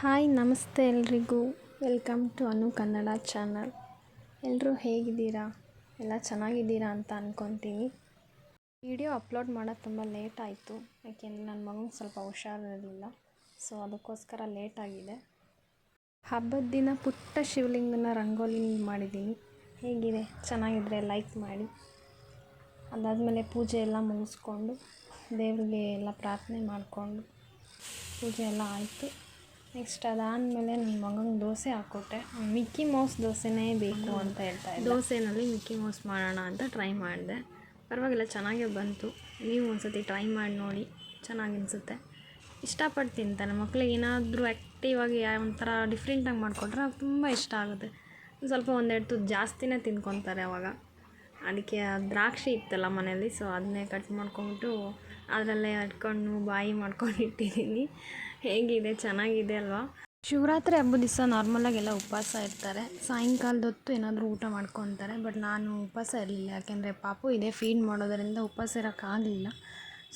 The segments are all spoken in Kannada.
ಹಾಯ್, ನಮಸ್ತೆ ಎಲ್ರಿಗೂ. Welcome to Anu Kannada channel. ಎಲ್ಲರೂ ಹೇಗಿದ್ದೀರಾ? ಎಲ್ಲ ಚೆನ್ನಾಗಿದ್ದೀರಾ ಅಂತ ಅಂದ್ಕೊತೀನಿ ವಿಡಿಯೋ ಅಪ್ಲೋಡ್ ಮಾಡೋದು ತುಂಬ ಲೇಟ್ ಆಯಿತು. ಯಾಕೆಂದರೆ ನನ್ನ ಮಗನಿಗೆ ಸ್ವಲ್ಪ ಹುಷಾರಿರಲಿಲ್ಲ. ಸೊ, ಅದಕ್ಕೋಸ್ಕರ ಲೇಟ್ ಆಗಿದೆ. ಹಬ್ಬದ ದಿನ ಪುಟ್ಟ ಶಿವಲಿಂಗನ ರಂಗೋಲಿ ಮಾಡಿದ್ದೀನಿ ಹೇಗಿದೆ? ಚೆನ್ನಾಗಿದ್ರೆ ಲೈಕ್ ಮಾಡಿ. ಅದಾದಮೇಲೆ ಪೂಜೆ ಎಲ್ಲ ಮುಗಿಸ್ಕೊಂಡು ದೇವರಿಗೆ ಎಲ್ಲ ಪ್ರಾರ್ಥನೆ ಮಾಡಿಕೊಂಡು ಪೂಜೆ ಎಲ್ಲ ಆಯಿತು. ನೆಕ್ಸ್ಟ್ ಅದಾದಮೇಲೆ ನನ್ನ ಮಗಂಗೆ ದೋಸೆ ಹಾಕ್ಕೊಟ್ಟೆ ಮಿಕ್ಕಿ ಮೌಸ್ ದೋಸೆನೇ ಬೇಕು ಅಂತ ಹೇಳ್ತಾ ಇದ್ದ. ದೋಸೆನಲ್ಲಿ ಮಿಕ್ಕಿ ಮೌಸ್ ಮಾಡೋಣ ಅಂತ ಟ್ರೈ ಮಾಡಿದೆ. ಪರವಾಗಿಲ್ಲ, ಚೆನ್ನಾಗೇ ಬಂತು. ನೀವು ಒಂದ್ಸತಿ ಟ್ರೈ ಮಾಡಿ ನೋಡಿ, ಚೆನ್ನಾಗಿ ಅನಿಸುತ್ತೆ. ಇಷ್ಟಪಟ್ಟು ತಿಂತಾನೆ ಮಕ್ಳಿಗೆ ಏನಾದರೂ ಆ್ಯಕ್ಟಿವ್ ಆಗಿ ಒಂಥರ ಡಿಫ್ರೆಂಟಾಗಿ ಮಾಡಿಕೊಟ್ರೆ ಅವ್ರಿಗೆ ತುಂಬ ಇಷ್ಟ ಆಗುತ್ತೆ. ಸ್ವಲ್ಪ ಒಂದೆರಡು ತುತ್ತು ಜಾಸ್ತಿನೇ ತಿನ್ಕೊತಾರೆ ಅವಾಗ. ಅದಕ್ಕೆ ದ್ರಾಕ್ಷಿ ಇತ್ತಲ್ಲ ಮನೇಲಿ ಸೊ ಅದನ್ನೇ ಕಟ್ ಮಾಡ್ಕೊಂಬಿಟ್ಟು ಅದರಲ್ಲೇ ಅಟ್ಕೊಂಡು ಬಾಯಿ ಮಾಡ್ಕೊಂಡು ಇಟ್ಟಿದ್ದೀನಿ. ಹೇಗಿದೆ? ಚೆನ್ನಾಗಿದೆ ಅಲ್ವಾ? ಶಿವರಾತ್ರಿ ಹಬ್ಬದ ದಿವಸ ನಾರ್ಮಲಾಗೆಲ್ಲ ಉಪವಾಸ ಇರ್ತಾರೆ. ಸಾಯಂಕಾಲದ ಹೊತ್ತು ಏನಾದರೂ ಊಟ ಮಾಡ್ಕೊತಾರೆ ಬಟ್ ನಾನು ಉಪವಾಸ ಇರಲಿಲ್ಲ. ಯಾಕೆಂದರೆ ಪಾಪು ಇದೆ ಫೀಡ್ ಮಾಡೋದರಿಂದ ಉಪವಾಸ ಇರೋಕ್ಕಾಗಲಿಲ್ಲ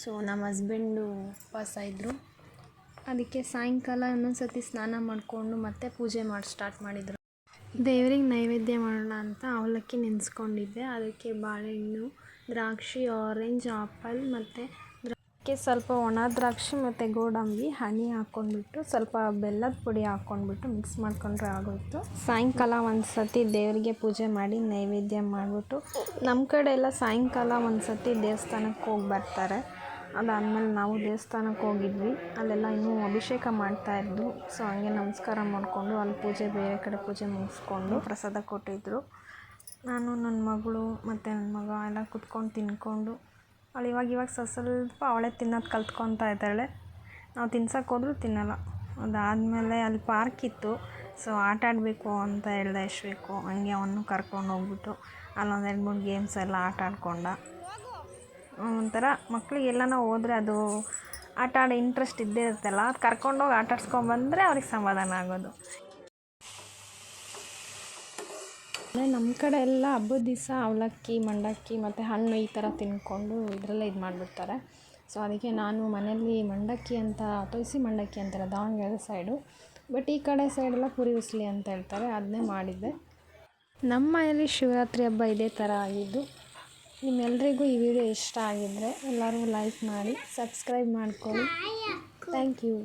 ಸೊ ನಮ್ಮ ಹಸ್ಬೆಂಡು ಉಪವಾಸ ಇದ್ದರು ಅದಕ್ಕೆ ಸಾಯಂಕಾಲ ಇನ್ನೊಂದು ಸತಿ ಸ್ನಾನ ಮಾಡಿಕೊಂಡು ಮತ್ತೆ ಪೂಜೆ ಮಾಡಿ ಸ್ಟಾರ್ಟ್ ಮಾಡಿದರು. ದೇವ್ರಿಗೆ ನೈವೇದ್ಯ ಮಾಡೋಣ ಅಂತ ಅವಲಕ್ಕಿ ನೆನೆಸ್ಕೊಂಡಿದ್ದೆ. ಅದಕ್ಕೆ ಬಾಳೆಹಣ್ಣು, ದ್ರಾಕ್ಷಿ ಆರೆಂಜ್ ಆಪಲ್ ಮತ್ತು ಅದಕ್ಕೆ ಸ್ವಲ್ಪ ಒಣ ದ್ರಾಕ್ಷಿ ಮತ್ತು ಗೋಡಂಬಿ, ಹನಿ ಹಾಕ್ಕೊಂಡ್ಬಿಟ್ಟು ಸ್ವಲ್ಪ ಬೆಲ್ಲದ ಪುಡಿ ಹಾಕ್ಕೊಂಡ್ಬಿಟ್ಟು ಮಿಕ್ಸ್ ಮಾಡ್ಕೊಂಡ್ರೆ ಆಗೋಯ್ತು. ಸಾಯಂಕಾಲ ಒಂದು ಸತಿ ದೇವರಿಗೆ ಪೂಜೆ ಮಾಡಿ ನೈವೇದ್ಯ ಮಾಡಿಬಿಟ್ಟು ನಮ್ಮ ಕಡೆ ಎಲ್ಲ ಸಾಯಂಕಾಲ ಒಂದು ಸತಿ ದೇವಸ್ಥಾನಕ್ಕೆ ಹೋಗಿ ಬರ್ತಾರೆ. ಅದಾದಮೇಲೆ ನಾವು ದೇವಸ್ಥಾನಕ್ಕೆ ಹೋಗಿದ್ವಿ. ಅಲ್ಲೆಲ್ಲ ಇನ್ನೂ ಅಭಿಷೇಕ ಮಾಡ್ತಾಯಿದ್ದು ಸೊ ಹಂಗೆ ನಮಸ್ಕಾರ ಮಾಡಿಕೊಂಡು ಅಲ್ಲಿ ಪೂಜೆ ಬೇರೆ ಕಡೆ ಪೂಜೆ ಮುಗಿಸ್ಕೊಂಡು ಪ್ರಸಾದ ಕೊಟ್ಟಿದ್ದರು. ನಾನು, ನನ್ನ ಮಗಳು ಮತ್ತು ನನ್ನ ಮಗ ಎಲ್ಲ ಕುತ್ಕೊಂಡು ತಿನ್ಕೊಂಡು, ಅವಳು ಇವಾಗ ಇವಾಗ ಸ್ವಲ್ಪ ಸ್ವಲ್ಪ ಅವಳೇ ತಿನ್ನೋದು ಕಲ್ತ್ಕೊತಾ ಇದ್ದಾಳೆ. ನಾವು ತಿನ್ಸಕ್ಕೆ ಹೋದ್ರೂ ತಿನ್ನಲ್ಲ. ಅದಾದಮೇಲೆ ಅಲ್ಲಿ ಪಾರ್ಕ್ ಇತ್ತು. ಸೊ ಆಟ ಆಡಬೇಕು ಅಂತ ಹೇಳ್ದೆ ಬೇಕು ಹಂಗೆ ಅವನು ಕರ್ಕೊಂಡು ಹೋಗ್ಬಿಟ್ಟು ಅಲ್ಲೊಂದು ಎರಡು ಮೂರು ಗೇಮ್ಸ್ ಎಲ್ಲ ಆಟ ಆಡ್ಕೊಂಡ. ಒಂಥರ ಮಕ್ಕಳಿಗೆಲ್ಲನ ಹೋದರೆ ಅದು ಆಟ ಆಡೋ ಇಂಟ್ರೆಸ್ಟ್ ಇದ್ದೇ ಇರುತ್ತಲ್ಲ, ಅದು ಕರ್ಕೊಂಡೋಗಿ ಆಟ ಆಡ್ಸ್ಕೊಂಬಂದರೆ ಅವ್ರಿಗೆ ಸಮಾಧಾನ ಆಗೋದು. ನಮ್ಮ ಕಡೆ ಎಲ್ಲ ಹಬ್ಬದ ದಿವಸ ಅವಲಕ್ಕಿ, ಮಂಡಕ್ಕಿ ಮತ್ತು ಹಣ್ಣು ಈ ಥರ ತಿನ್ಕೊಂಡು ಇದರಲ್ಲೇ ಇದು ಮಾಡಿಬಿಡ್ತಾರೆ. ಸೊ ಅದಕ್ಕೆ ನಾನು ಮನೆಯಲ್ಲಿ ಮಂಡಕ್ಕಿ ಅಂತ, ತುಳಸಿ ಮಂಡಕ್ಕಿ ಅಂತಾರೆ, ದಾವಣಗೆರೆ ಸೈಡು ಬಟ್ ಈ ಕಡೆ ಸೈಡೆಲ್ಲ ಪುರಿ ಉಸ್ಲಿ ಅಂತ ಹೇಳ್ತಾರೆ ಅದನ್ನೇ ಮಾಡಿದ್ದೆ. ನಮ್ಮ ಮನೆಯಲ್ಲಿ ಶಿವರಾತ್ರಿ ಹಬ್ಬ ಇದೇ ಥರ ಆಗಿದ್ದು. ನಿಮ್ಮೆಲ್ಲರಿಗೂ ಈ ವಿಡಿಯೋ ಇಷ್ಟ ಆಗಿದ್ದರೆ ಎಲ್ಲರೂ ಲೈಕ್ ಮಾಡಿ ಸಬ್ಸ್ಕ್ರೈಬ್ ಮಾಡ್ಕೊಳ್ಳಿ. Thank you